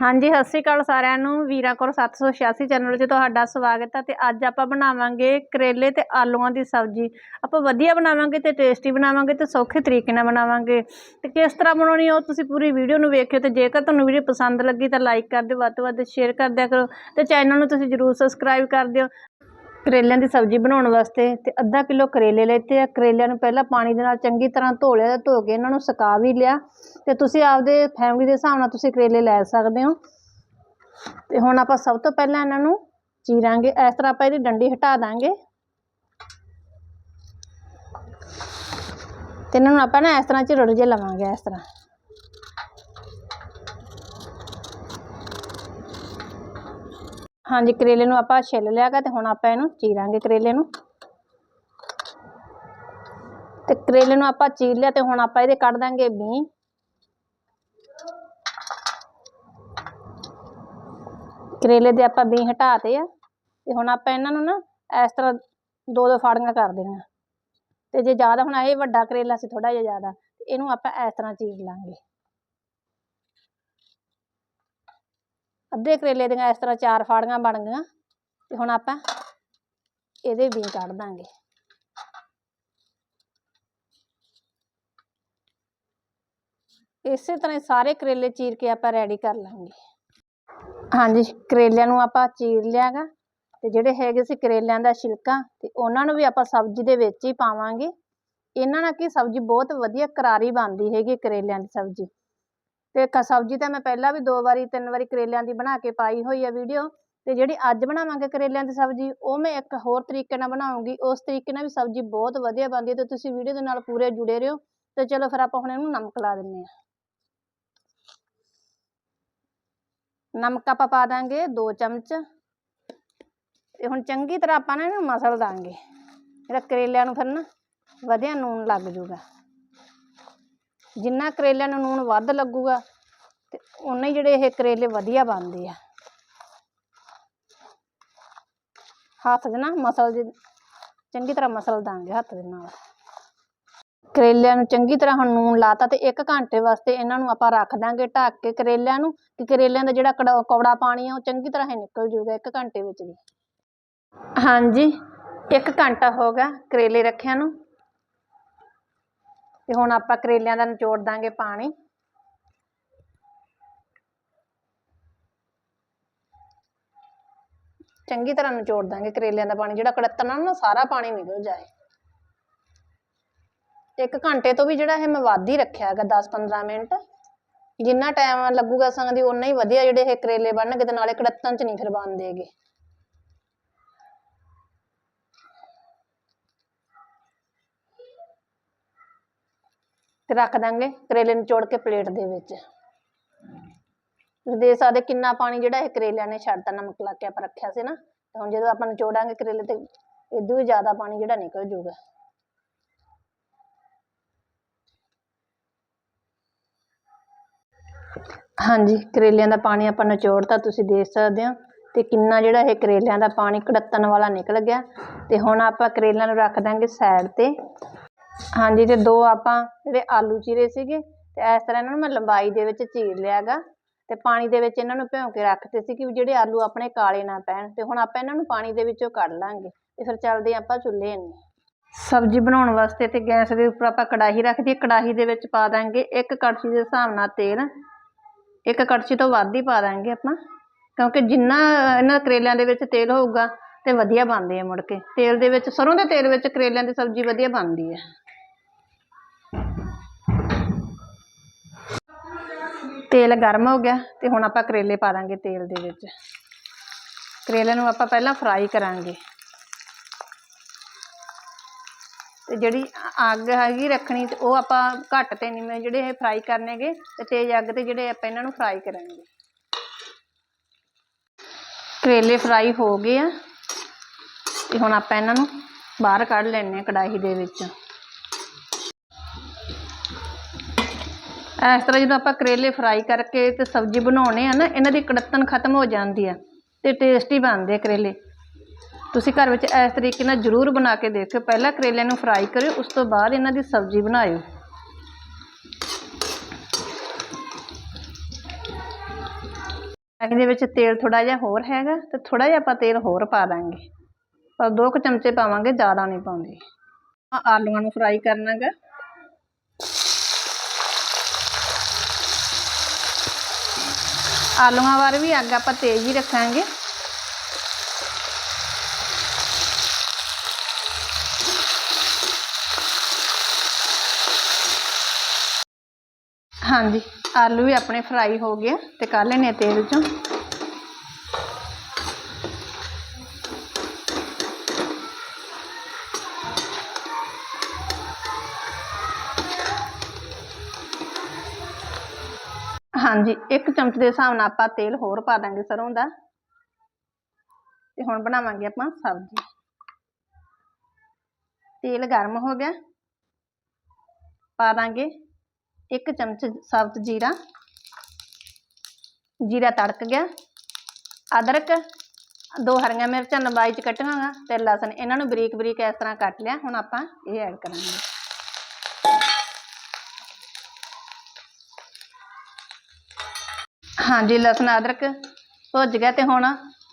ਹਾਂਜੀ, ਸਤਿ ਸ਼੍ਰੀ ਅਕਾਲ ਸਾਰਿਆਂ ਨੂੰ। ਵੀਰਾ ਕੋਲ 786 ਚੈਨਲ 'ਚ ਤੁਹਾਡਾ ਸਵਾਗਤ ਹੈ ਤੇ ਅੱਜ ਆਪਾਂ ਬਣਾਵਾਂਗੇ ਕਰੇਲੇ ਤੇ ਆਲੂਆਂ ਦੀ ਸਬਜ਼ੀ। ਆਪਾਂ ਵਧੀਆ ਬਣਾਵਾਂਗੇ ਤੇ ਟੇਸਟੀ ਬਣਾਵਾਂਗੇ ਤੇ ਸੌਖੇ ਤਰੀਕੇ ਨਾਲ ਬਣਾਵਾਂਗੇ। ਤੇ ਕਿਸ ਤਰ੍ਹਾਂ ਬਣਾਉਣੀ ਆ ਉਹ ਤੁਸੀਂ ਪੂਰੀ ਵੀਡੀਓ ਨੂੰ ਵੇਖਿਓ ਤੇ ਜੇਕਰ ਤੁਹਾਨੂੰ ਵੀਡੀਓ ਪਸੰਦ ਲੱਗੀ ਤਾਂ ਲਾਈਕ ਕਰ ਦਿਓ, ਵੱਧ ਤੋਂ ਵੱਧ ਸ਼ੇਅਰ ਕਰ ਦਿਆ ਕਰੋ ਤੇ ਚੈਨਲ ਨੂੰ ਤੁਸੀਂ ਜਰੂਰ ਸਬਸਕ੍ਰਾਈਬ ਕਰ ਦਿਓ। ਕਰੇਲਿਆਂ ਦੀ ਸਬਜ਼ੀ ਬਣਾਉਣ ਵਾਸਤੇ ਤੇ ਅੱਧਾ ਕਿਲੋ ਕਰੇਲੇ ਲੈਤੇ ਆ। ਕਰੇਲਿਆਂ ਨੂੰ ਪਹਿਲਾਂ ਪਾਣੀ ਦੇ ਨਾਲ ਚੰਗੀ ਤਰ੍ਹਾਂ ਧੋ ਲਿਆ ਤੇ ਧੋ ਕੇ ਇਹਨਾਂ ਨੂੰ ਸੁਕਾ ਵੀ ਲਿਆ। ਤੇ ਤੁਸੀਂ ਆਪਦੇ ਫੈਮਿਲੀ ਦੇ ਹਿਸਾਬ ਨਾਲ ਤੁਸੀਂ ਕਰੇਲੇ ਲੈ ਸਕਦੇ ਹੋ। ਤੇ ਹੁਣ ਆਪਾਂ ਸਭ ਤੋਂ ਪਹਿਲਾਂ ਇਹਨਾਂ ਨੂੰ ਚੀਰਾਂਗੇ। ਇਸ ਤਰ੍ਹਾਂ ਆਪਾਂ ਇਹਦੀ ਡੰਡੀ ਹਟਾ ਦਾਂਗੇ। ਤੇ ਇਹਨਾਂ ਨੂੰ ਆਪਾਂ ਨਾ ਇਸ ਤਰ੍ਹਾਂ ਚਿਰੜ ਜੇ ਲਵਾਂਗੇ, ਇਸ ਤਰ੍ਹਾਂ। ਹਾਂਜੀ, ਕਰੇਲੇ ਨੂੰ ਆਪਾਂ ਛਿੱਲ ਲਿਆ ਗਾ ਤੇ ਹੁਣ ਆਪਾਂ ਇਹਨੂੰ ਚੀਰਾਂਗੇ ਕਰੇਲੇ ਨੂੰ। ਤੇ ਕਰੇਲੇ ਨੂੰ ਆਪਾਂ ਚੀਰ ਲਿਆ ਤੇ ਹੁਣ ਆਪਾਂ ਇਹਦੇ ਕੱਢ ਦਾਂਗੇ ਬੀ। ਕਰੇਲੇ ਦੇ ਆਪਾਂ ਬੀ ਹਟਾਤੇ ਆ ਤੇ ਹੁਣ ਆਪਾਂ ਇਹਨਾਂ ਨੂੰ ਨਾ ਇਸ ਤਰ੍ਹਾਂ ਦੋ ਦੋ ਫਾੜੀਆਂ ਕਰ ਦੇਣੀਆਂ। ਤੇ ਜੇ ਜ਼ਿਆਦਾ ਹੁਣ ਇਹ ਵੱਡਾ ਕਰੇਲਾ ਸੀ ਥੋੜਾ ਜਿਹਾ ਜ਼ਿਆਦਾ ਇਹਨੂੰ ਆਪਾਂ ਇਸ ਤਰ੍ਹਾਂ ਚੀਰ ਲਾਂਗੇ। ਅੱਧੇ ਕਰੇਲੇ ਦੀਆਂ ਇਸ ਤਰ੍ਹਾਂ ਚਾਰ ਫਾੜੀਆਂ ਬਣ ਗਈਆਂ ਤੇ ਹੁਣ ਆਪਾਂ ਇਹਦੇ ਵੀ ਕੱਢ ਦਾਂਗੇ। ਇਸੇ ਤਰ੍ਹਾਂ ਸਾਰੇ ਕਰੇਲੇ ਚੀਰ ਕੇ ਆਪਾਂ ਰੈਡੀ ਕਰ ਲਾਂਗੇ। ਹਾਂਜੀ, ਕਰੇਲਿਆਂ ਨੂੰ ਆਪਾਂ ਚੀਰ ਲਿਆਗਾ ਤੇ ਜਿਹੜੇ ਹੈਗੇ ਸੀ ਕਰੇਲਿਆਂ ਦਾ ਛਿਲਕਾ ਤੇ ਉਹਨਾਂ ਨੂੰ ਵੀ ਆਪਾਂ ਸਬਜ਼ੀ ਦੇ ਵਿੱਚ ਹੀ ਪਾਵਾਂਗੇ। ਇਹਨਾਂ ਨਾਲ ਕੀ ਸਬਜ਼ੀ ਬਹੁਤ ਵਧੀਆ ਕਰਾਰੀ ਬਣਦੀ ਹੈਗੀ ਕਰੇਲਿਆਂ ਦੀ ਸਬਜ਼ੀ। ਤੇ ਕ ਸਬਜ਼ੀ ਤਾਂ ਮੈਂ ਪਹਿਲਾਂ ਵੀ ਦੋ ਵਾਰੀ, ਤਿੰਨ ਵਾਰੀ ਕਰੇਲਿਆਂ ਦੀ ਬਣਾ ਕੇ ਪਾਈ ਹੋਈ ਆ ਵੀਡੀਓ ਤੇ ਜਿਹੜੀ ਅੱਜ ਬਣਾਵਾਂਗੇ ਕਰੇਲਿਆਂ ਦੀ ਸਬਜ਼ੀ, ਉਹ ਮੈਂ ਇੱਕ ਹੋਰ ਤਰੀਕੇ ਨਾਲ ਬਣਾਉਂਗੀ। ਉਸ ਤਰੀਕੇ ਨਾਲ ਵੀ ਸਬਜ਼ੀ ਬਹੁਤ ਵਧੀਆ ਬਣਦੀ ਹੈ ਤੇ ਤੁਸੀਂ ਵੀਡੀਓ ਦੇ ਨਾਲ ਪੂਰੇ ਜੁੜੇ ਰਹੋ। ਤੇ ਚਲੋ ਫਿਰ ਆਪਾਂ ਹੁਣ ਇਹਨੂੰ ਨਮਕ ਲਾ ਦਿੰਨੇ ਆ। ਨਮਕ ਆਪਾਂ ਪਾ ਦਾਂਗੇ 2 ਚਮਚ। ਤੇ ਹੁਣ ਚੰਗੀ ਤਰ੍ਹਾਂ ਆਪਾਂ ਨਾ ਇਹਨੂੰ ਮਸਲ ਦਾਂਗੇ। ਜਿਹੜਾ ਕਰੇਲਿਆਂ ਨੂੰ ਫਿਰ ਨਾ ਵਧੀਆ ਨੂਣ ਲੱਗ ਜੂਗਾ। ਜਿੰਨਾ ਕਰੇਲਿਆਂ ਨੂੰ ਨੂਣ ਵੱਧ ਲੱਗੂਗਾ ਤੇ ਉਨੇ ਹੀ ਜਿਹੜੇ ਇਹ ਕਰੇਲੇ ਵਧੀਆ ਬਣਦੇ ਆ। ਹੱਥ ਦੇ ਨਾਲ ਮਸਲ ਜੇ, ਚੰਗੀ ਤਰ੍ਹਾਂ ਮਸਲ ਦਾਂਗੇ ਹੱਥ ਦੇ ਨਾਲ। ਕਰੇਲਿਆਂ ਨੂੰ ਚੰਗੀ ਤਰ੍ਹਾਂ ਹੁਣ ਨੂਣ ਲਾਤਾ ਤੇ 1 ਘੰਟੇ ਵਾਸਤੇ ਇਹਨਾਂ ਨੂੰ ਆਪਾਂ ਰੱਖ ਦਾਂਗੇ ਢੱਕ ਕੇ ਕਰੇਲਿਆਂ ਨੂੰ, ਕਿ ਕਰੇਲਿਆਂ ਦਾ ਜਿਹੜਾ ਕੜਾ- ਕੌੜਾ ਪਾਣੀ ਆ ਉਹ ਚੰਗੀ ਤਰ੍ਹਾਂ ਹੀ ਨਿਕਲ ਜੂਗਾ 1 ਘੰਟੇ ਵਿੱਚ ਦੀ ਹਾਂਜੀ 1 ਘੰਟਾ ਹੋ ਗਿਆ ਕਰੇਲੇ ਰੱਖਿਆਂ ਨੂੰ। ਤੇ ਹੁਣ ਆਪਾਂ ਕਰੇਲਿਆਂ ਦਾ ਨਿਚੋੜ ਦਾਂਗੇ ਪਾਣੀ। ਚੰਗੀ ਤਰ੍ਹਾਂ ਨਿਚੋੜ ਦਾਂਗੇ ਕਰੇਲਿਆਂ ਦਾ ਪਾਣੀ, ਜਿਹੜਾ ਕੜਤਣ ਨਾਲ ਨਾ, ਸਾਰਾ ਪਾਣੀ ਨਿਕਲ ਜਾਏ। ਇੱਕ ਘੰਟੇ ਤੋਂ ਵੀ ਜਿਹੜਾ ਇਹ ਮੈਂ ਵੱਧ ਹੀ ਰੱਖਿਆ ਹੈਗਾ 10-15 ਮਿੰਟ। ਜਿੰਨਾ ਟਾਈਮ ਲੱਗੂਗਾ ਸੰਗਦੀ ਉਨਾ ਹੀ ਵਧੀਆ ਜਿਹੜੇ ਇਹ ਕਰੇਲੇ ਬਣਨਗੇ ਤੇ ਨਾਲੇ ਕੜਤਣ ਚ ਨਹੀਂ ਫਿਰ ਬਣਦੇਗੇ ਤੇ ਰੱਖ ਦਾਂਗੇ ਕਰੇਲੇ ਨਿਚੋੜ ਕੇ ਪਲੇਟ ਦੇ ਵਿੱਚ। ਤੁਸੀਂ ਦੇਖ ਸਕਦੇ ਕਿੰਨਾ ਪਾਣੀ ਜਿਹੜਾ ਇਹ ਕਰੇਲਿਆਂ ਨੇ ਛੱਡਤਾ, ਨਮਕ ਲਾ ਕੇ ਆਪਾਂ ਰੱਖਿਆ ਸੀ ਨਾ, ਤੇ ਹੁਣ ਜਦੋਂ ਆਪਾਂ ਨਿਚੋੜਾਂਗੇ ਕਰੇਲੇ ਤੇ ਇਦੋਂ ਵੀ ਜ਼ਿਆਦਾ ਪਾਣੀ ਜਿਹੜਾ ਨਿਕਲ ਜਾਊਗਾ ਹਾਂਜੀ, ਕਰੇਲਿਆਂ ਦਾ ਪਾਣੀ ਆਪਾਂ ਨਿਚੋੜਤਾ ਤੁਸੀਂ ਦੇਖ ਸਕਦੇ ਹੋ, ਤੇ ਕਿੰਨਾ ਜਿਹੜਾ ਇਹ ਕਰੇਲਿਆਂ ਦਾ ਪਾਣੀ ਕੜੱਤਣ ਵਾਲਾ ਨਿਕਲ ਗਿਆ। ਤੇ ਹੁਣ ਆਪਾਂ ਕਰੇਲਿਆਂ ਨੂੰ ਰੱਖ ਦਾਂਗੇ ਸਾਈਡ ਤੇ। ਹਾਂਜੀ, ਤੇ ਦੋ ਆਪਾਂ ਜਿਹੜੇ ਆਲੂ ਚੀਰੇ ਸੀਗੇ, ਤੇ ਇਸ ਤਰ੍ਹਾਂ ਇਹਨਾਂ ਨੂੰ ਮੈਂ ਲੰਬਾਈ ਦੇ ਵਿੱਚ ਚੀਰ ਲਿਆਗਾ, ਤੇ ਪਾਣੀ ਦੇ ਵਿੱਚ ਇਹਨਾਂ ਨੂੰ ਭਿਉਂ ਕੇ ਰੱਖਦੇ ਸੀ ਕਿ ਜਿਹੜੇ ਆਲੂ ਆਪਣੇ ਕਾਲੇ ਨਾ ਪੈਣ, ਤੇ ਹੁਣ ਆਪਾਂ ਇਹਨਾਂ ਨੂੰ ਪਾਣੀ ਦੇ ਵਿੱਚੋਂ ਕੱਢ ਲਾਂਗੇ, ਤੇ ਫਿਰ ਚੱਲਦੇ ਆਪਾਂ ਚੁੱਲ੍ਹੇ ਨੂੰ ਸਬਜ਼ੀ ਬਣਾਉਣ ਵਾਸਤੇ ਤੇ ਗੈਸ ਦੇ ਉੱਪਰ ਆਪਾਂ ਕੜਾਹੀ ਰੱਖ ਕੜਾਹੀ ਦੇ ਵਿੱਚ ਪਾ ਦਾਂਗੇ ਇੱਕ ਕੜਛੀ ਦੇ ਹਿਸਾਬ ਨਾਲ ਤੇਲ, ਇੱਕ ਕੜਛੀ ਤੋਂ ਵੱਧ ਹੀ ਪਾ ਦਾਂਗੇ ਆਪਾਂ, ਕਿਉਂਕਿ ਜਿੰਨਾ ਇਹਨਾਂ ਕਰੇਲਿਆਂ ਦੇ ਵਿੱਚ ਤੇਲ ਹੋਊਗਾ ਤੇ ਵਧੀਆ ਬਣਦੇ ਆ ਮੁੜ ਕੇ, ਤੇਲ ਦੇ ਵਿੱਚ ਸਰੋਂ ਦੇ ਤੇਲ ਵਿੱਚ ਕਰੇਲਿਆਂ ਦੀ ਸਬਜ਼ੀ ਵਧੀਆ ਬਣਦੀ ਹੈ। ਤੇਲ ਗਰਮ ਹੋ ਗਿਆ ਤੇ ਹੁਣ ਆਪਾਂ ਕਰੇਲੇ ਪਾ ਦਾਂਗੇ ਤੇਲ ਦੇ ਵਿੱਚ। ਕਰੇਲੇ ਨੂੰ ਆਪਾਂ ਪਹਿਲਾਂ ਫਰਾਈ ਕਰਾਂਗੇ। ਤੇ ਜਿਹੜੀ ਅੱਗ ਹੈਗੀ ਰੱਖਣੀ ਤੇ ਉਹ ਆਪਾਂ ਘੱਟ ਤੇ ਨਹੀਂ ਜਿਹੜੇ ਇਹ ਫਰਾਈ ਕਰਨੇਗੇ ਤੇ ਤੇਜ਼ ਅੱਗ ਤੇ ਜਿਹੜੇ ਆਪਾਂ ਇਹਨਾਂ ਨੂੰ ਫਰਾਈ ਕਰਾਂਗੇ। ਕਰੇਲੇ ਫਰਾਈ ਹੋ ਗਏ ਆ। ਤੇ ਹੁਣ ਆਪਾਂ ਇਹਨਾਂ ਨੂੰ ਬਾਹਰ ਕੱਢ ਲੈਣੇ ਆ ਕੜਾਹੀ ਦੇ ਵਿੱਚ। ਇਸ ਤਰ੍ਹਾਂ ਜਦੋਂ ਆਪਾਂ ਕਰੇਲੇ ਫਰਾਈ ਕਰਕੇ ਤੇ ਸਬਜ਼ੀ ਬਣਾਉਣੇ ਆ ਨਾ, ਇਹਨਾਂ ਦੀ ਕੜੱਤਣ ਖਤਮ ਹੋ ਜਾਂਦੀ ਆ ਤੇ ਟੇਸਟੀ ਬਣਦੇ ਆ ਕਰੇਲੇ। ਤੁਸੀਂ ਘਰ ਵਿੱਚ ਇਸ ਤਰੀਕੇ ਨਾਲ ਜ਼ਰੂਰ ਬਣਾ ਕੇ ਦੇਖਿਓ। ਪਹਿਲਾਂ ਕਰੇਲਿਆਂ ਨੂੰ ਫਰਾਈ ਕਰਿਓ, ਉਸ ਤੋਂ ਬਾਅਦ ਇਹਨਾਂ ਦੀ ਸਬਜ਼ੀ ਬਣਾਇਓ। ਇਹਦੇ ਵਿੱਚ ਤੇਲ ਥੋੜਾ ਜਿਹਾ ਹੋਰ ਹੈਗਾ ਤੇ ਥੋੜਾ ਜਿਹਾ ਆਪਾਂ ਤੇਲ ਹੋਰ ਪਾ ਦਾਂਗੇ। ਪਰ ਦੋ ਕੁ ਚਮਚੇ ਪਾਵਾਂਗੇ, ਜ਼ਿਆਦਾ ਨਹੀਂ ਪਾਉਂਦੇ। ਆਲੂਆਂ ਨੂੰ ਫਰਾਈ ਕਰਨਾ ਆਲੂਆਂ ਵਾਰ ਵੀ ਅੱਗ ਆਪਾਂ ਤੇਜ਼ ਹੀ ਰੱਖਾਂਗੇ। ਹਾਂਜੀ, ਆਲੂ ਵੀ ਆਪਣੇ ਫਰਾਈ ਹੋ ਗਏ ਤੇ ਕੱਢ ਲੈਣੇ ਆ ਤੇਲ ਚੋਂ ਹਾਂਜੀ, ਇੱਕ ਚਮਚ ਦੇ ਹਿਸਾਬ ਨਾਲ ਆਪਾਂ ਤੇਲ ਹੋਰ ਪਾ ਦਾਂਗੇ ਸਰੋਂ ਦਾ। ਤੇ ਹੁਣ ਬਣਾਵਾਂਗੇ ਆਪਾਂ ਸਬਜ਼ੀ। ਤੇਲ ਗਰਮ ਹੋ ਗਿਆ। ਪਾ ਦਾਂਗੇ ਇੱਕ ਚਮਚ ਸਾਬਤ ਜੀਰਾ। ਜੀਰਾ ਤੜਕ ਗਿਆ। ਅਦਰਕ, ਦੋ ਹਰੀਆਂ ਮਿਰਚਾਂ, ਲੰਬਾਈ ਚ ਕੱਟੀਆਂ ਵਾ ਤੇ ਲਸਣ। ਇਹਨਾਂ ਨੂੰ ਬਰੀਕ ਬਰੀਕ ਇਸ ਤਰ੍ਹਾਂ ਕੱਟ ਲਿਆ। ਹੁਣ ਆਪਾਂ ਇਹ ਐਡ ਕਰਾਂਗੇ। ਹਾਂਜੀ, ਲਸਣ, ਅਦਰਕ ਭੁੱਜ ਗਿਆ ਤੇ ਹੁਣ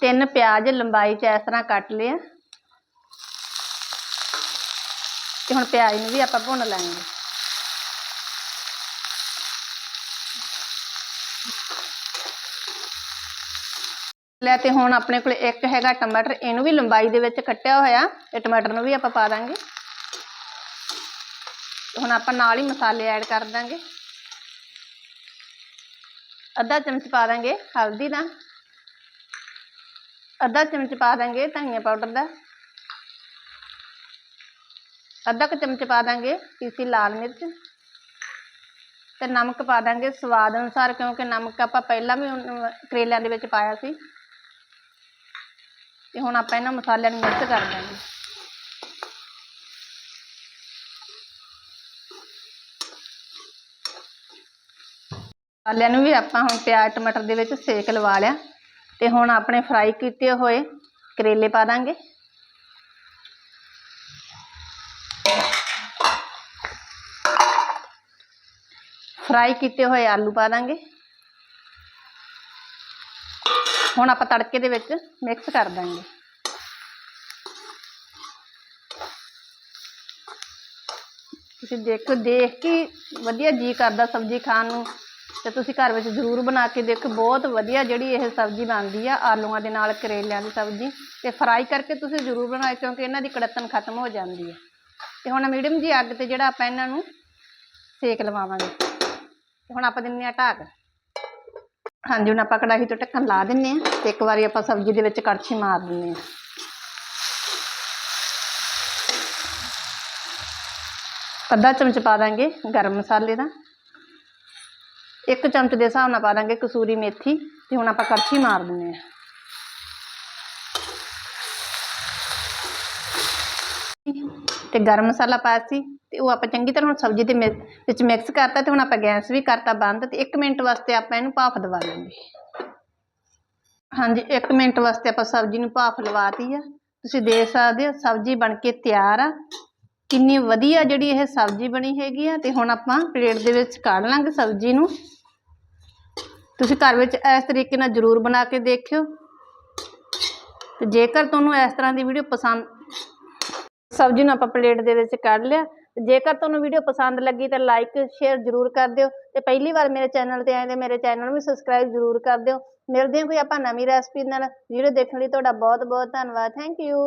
ਤਿੰਨ ਪਿਆਜ਼ ਲੰਬਾਈ ਚ ਇਸ ਤਰ੍ਹਾਂ ਕੱਟ ਲਿਆ ਤੇ ਹੁਣ ਪਿਆਜ਼ ਨੂੰ ਵੀ ਆਪਾਂ ਭੁੰਨ ਲਾਂਗੇ। ਲੈ ਤੇ ਹੁਣ ਆਪਣੇ ਕੋਲ ਇੱਕ ਹੈਗਾ ਟਮਾਟਰ, ਇਹਨੂੰ ਵੀ ਲੰਬਾਈ ਦੇ ਵਿੱਚ ਕੱਟਿਆ ਹੋਇਆ, ਤੇ ਟਮਾਟਰ ਨੂੰ ਵੀ ਆਪਾਂ ਪਾ ਦਾਂਗੇ। ਹੁਣ ਆਪਾਂ ਨਾਲ ਹੀ ਮਸਾਲੇ ਐਡ ਕਰ ਦਾਂਗੇ। ਅੱਧਾ ਚਮਚ ਪਾ ਦਾਂਗੇ ਹਲਦੀ ਦਾ। ਅੱਧਾ ਚਮਚ ਪਾ ਦਾਂਗੇ ਧਨੀਆ ਪਾਊਡਰ ਦਾ। ਅੱਧਾ ਕੁ ਚਮਚ ਪਾ ਦਾਂਗੇ ਪੀਸੀ ਲਾਲ ਮਿਰਚ। ਤੇ ਨਮਕ ਪਾ ਦਾਂਗੇ ਸਵਾਦ ਅਨੁਸਾਰ, ਕਿਉਂਕਿ ਨਮਕ ਆਪਾਂ ਪਹਿਲਾਂ ਵੀ ਕਰੇਲਿਆਂ ਦੇ ਵਿੱਚ ਪਾਇਆ ਸੀ। ਤੇ ਹੁਣ ਆਪਾਂ ਇਹਨਾਂ ਮਸਾਲਿਆਂ ਨੂੰ ਮਿਕਸ ਕਰ ਦਾਂਗੇ। ਆਲਿਆਂ ਨੂੰ ਵੀ ਆਪਾਂ ਹੁਣ ਪਿਆਜ਼, ਟਮਾਟਰ ਦੇ ਵਿੱਚ ਸੇਕ ਲਵਾ ਲਿਆ ਤੇ ਹੁਣ ਆਪਣੇ ਫਰਾਈ ਕੀਤੇ ਹੋਏ ਕਰੇਲੇ ਪਾ ਦਾਂਗੇ। ਫਰਾਈ ਕੀਤੇ ਹੋਏ ਆਲੂ ਪਾ ਦਾਂਗੇ। ਹੁਣ ਆਪਾਂ ਤੜਕੇ ਦੇ ਵਿੱਚ ਮਿਕਸ ਕਰ ਦਾਂਗੇ। ਤੁਸੀਂ ਦੇਖੋ, ਦੇਖ ਕੇ ਵਧੀਆ ਜੀ ਕਰਦਾ ਸਬਜ਼ੀ ਖਾਣ ਨੂੰ। ਤੇ ਤੁਸੀਂ ਘਰ ਵਿੱਚ ਜ਼ਰੂਰ ਬਣਾ ਕੇ ਦੇਖੋ, ਬਹੁਤ ਵਧੀਆ ਜਿਹੜੀ ਇਹ ਸਬਜ਼ੀ ਬਣਦੀ ਆ, ਆਲੂਆਂ ਦੇ ਨਾਲ ਕਰੇਲਿਆਂ ਦੀ ਸਬਜ਼ੀ ਤੇ ਫਰਾਈ ਕਰਕੇ ਤੁਸੀਂ ਜ਼ਰੂਰ ਬਣਾਓ, ਕਿਉਂਕਿ ਇਹਨਾਂ ਦੀ ਕੜਤਨ ਖਤਮ ਹੋ ਜਾਂਦੀ ਹੈ ਤੇ ਹੁਣ ਮੀਡੀਅਮ ਜੀ ਅੱਗ ਤੇ ਜਿਹੜਾ ਆਪਾਂ ਇਹਨਾਂ ਨੂੰ ਸੇਕ ਲਵਾਵਾਂਗੇ। ਤੇ ਹੁਣ ਆਪਾਂ ਦਿੰਨੇ ਆ ਢਾਕ ਹਾਂਜੀ, ਹੁਣ ਆਪਾਂ ਕੜਾਹੀ ਤੋਂ ਢੱਕਣ ਲਾ ਦਿੰਨੇ ਆ ਤੇ ਇੱਕ ਵਾਰੀ ਆਪਾਂ ਸਬਜ਼ੀ ਦੇ ਵਿੱਚ ਕੜਛੀ ਮਾਰ ਦਿੰਨੇ ਆ। ਅੱਧਾ ਚਮਚ ਪਾ ਦਾਂਗੇ ਗਰਮ ਮਸਾਲੇ ਦਾ। ਇੱਕ ਚਮਚ ਦੇ ਹਿਸਾਬ ਨਾਲ ਪਾ ਦਾਂਗੇ ਕਸੂਰੀ ਮੇਥੀ ਤੇ ਹੁਣ ਆਪਾਂ ਕੜਛੀ ਮਾਰ ਦਿੰਨੇ ਆ ਤੇ ਗਰਮ ਮਸਾਲਾ ਪਾਇਆ ਸੀ ਤੇ ਉਹ ਆਪਾਂ ਚੰਗੀ ਤਰ੍ਹਾਂ ਹੁਣ ਸਬਜ਼ੀ ਦੇ ਵਿੱਚ ਮਿਕਸ ਕਰਤਾ ਤੇ ਹੁਣ ਆਪਾਂ ਗੈਸ ਵੀ ਕਰਤਾ ਬੰਦ ਤੇ 1 ਮਿੰਟ ਵਾਸਤੇ ਆਪਾਂ ਇਹਨੂੰ ਭਾਫ ਦਵਾ ਲਾਂਗੇ। ਹਾਂਜੀ 1 ਮਿੰਟ ਵਾਸਤੇ ਆਪਾਂ ਸਬਜ਼ੀ ਨੂੰ ਭਾਫ ਲਵਾਤੀ ਆ। ਤੁਸੀਂ ਦੇਖ ਸਕਦੇ ਹੋ ਸਬਜ਼ੀ ਬਣ ਕੇ ਤਿਆਰ ਆ। ਕਿੰਨੀ ਵਧੀਆ ਜਿਹੜੀ ਇਹ ਸਬਜ਼ੀ ਬਣੀ ਹੈਗੀ ਆ ਤੇ ਹੁਣ ਆਪਾਂ ਪਲੇਟ ਦੇ ਵਿੱਚ ਕੱਢ ਲਾਂਗੇ ਸਬਜ਼ੀ ਨੂੰ। ਤੁਸੀਂ ਘਰ ਵਿੱਚ ਇਸ ਤਰੀਕੇ ਨਾਲ ਜ਼ਰੂਰ ਬਣਾ ਕੇ ਦੇਖਿਓ। ਤੇ ਜੇਕਰ ਤੁਹਾਨੂੰ ਇਸ ਤਰ੍ਹਾਂ ਦੀ ਵੀਡੀਓ ਪਸੰਦ ਸਬਜ਼ੀ ਨੂੰ ਆਪਾਂ ਪਲੇਟ ਦੇ ਵਿੱਚ ਕੱਢ ਲਿਆ ਜੇਕਰ ਤੁਹਾਨੂੰ ਵੀਡੀਓ ਪਸੰਦ ਲੱਗੀ ਤਾਂ ਲਾਈਕ, ਸ਼ੇਅਰ ਜ਼ਰੂਰ ਕਰ ਦਿਓ ਤੇ ਪਹਿਲੀ ਵਾਰ ਮੇਰੇ ਚੈਨਲ ਤੇ ਆਏ ਤੇ ਮੇਰੇ ਚੈਨਲ ਨੂੰ ਵੀ ਸਬਸਕ੍ਰਾਈਬ ਜ਼ਰੂਰ ਕਰ ਦਿਓ। ਮਿਲਦੇ ਹਾਂ ਕੋਈ ਆਪਾਂ ਨਵੀਂ ਰੈਸਪੀ ਨਾਲ। ਵੀਡੀਓ ਦੇਖਣ ਲਈ ਤੁਹਾਡਾ ਬਹੁਤ ਬਹੁਤ ਧੰਨਵਾਦ। Thank you.